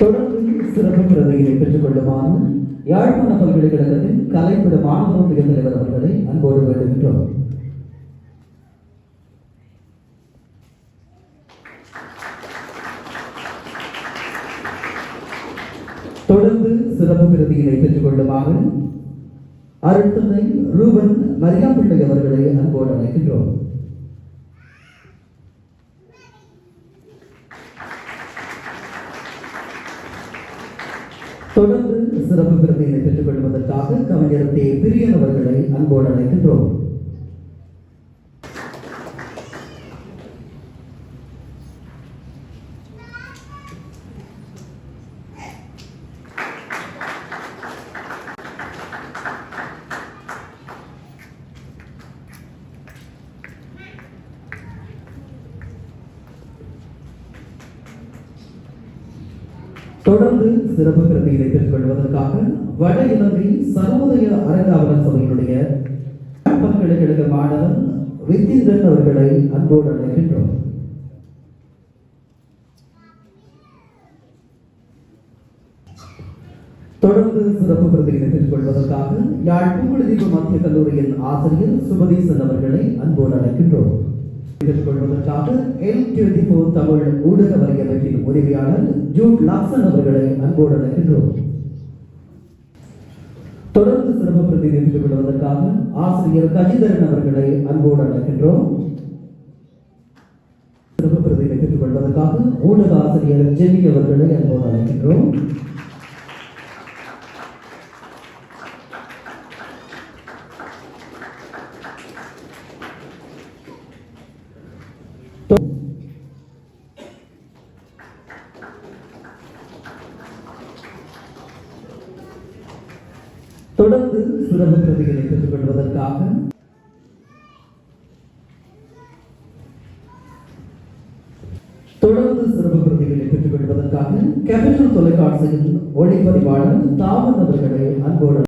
தொடர்ந்து சிறப்பு பிரதிகளை பெற்றுக் கொள்ளுமாறு யாழ்ப்பாண பல்கலைக்கழகத்தின் கலைப்பட மாணவர் ஒன்றிய அவர்களை அன்போடு வேண்டுகின்றோம். தொடர்ந்து சிறப்பு பிரதிகளை பெற்றுக் கொள்ளுமாறு அருட்தந்தை ரூபன் மரியாம்பிள்ளை அவர்களை அன்போடு அழைக்கின்றோம். தொடர்ந்து சிறப்பு விருதினை பெற்றுக் கொள்வதற்காக கவிஞர் தே. பிரியன் அவர்களை அன்போடு அழைக்கின்றோம். தொடர்ந்து சிறப்பு பிரதிகளை பெற்றுக் கொள்வதற்காக வட இலங்கை சர்வோதய அரங்காவலர் சபையினுடைய பல்கலைக்கழக மாணவன் வித்திந்தன் அவர்களை அன்போடு அழைக்கின்றோம். தொடர்ந்து சிறப்பு பிரதிகளை பெற்றுக் கொள்வதற்காக யாழ் பூங்குழதீப மத்திய கல்லூரியின் ஆசிரியர் சுபதீசன் அவர்களை அன்போடு அழைக்கின்றோம். கொள்வதற்காக எல் டுவெண்டி போர் தமிழ் ஊடக வலையமைப்பின் உதவியாளர் ஜூட் லாக்சன் அவர்களை அன்போடு அழைக்கின்றோம். தொடர்ந்து சிறப்பு பிரதிநிதி கொள்வதற்காக ஆசிரியர் கஜிதரன் அவர்களை அன்போடு அழைக்கின்றோம். சிறப்பு பிரதிநிதி கொள்வதற்காக ஊடக ஆசிரியர் ஜெமி அவர்களை அன்போடு அழைக்கின்றோம். தொடர்ந்து சிறப்பு பிரதிகளை பெற்றுக் கொள்வதற்காக தொடர்ந்து சிறப்பு பிரதிகளை பெற்றுக் கொள்வதற்காக கேபிட்டல் தொலைக்காட்சியின் ஒளிப்பதிவாளர் தாமன் அவர்களை அன்போடு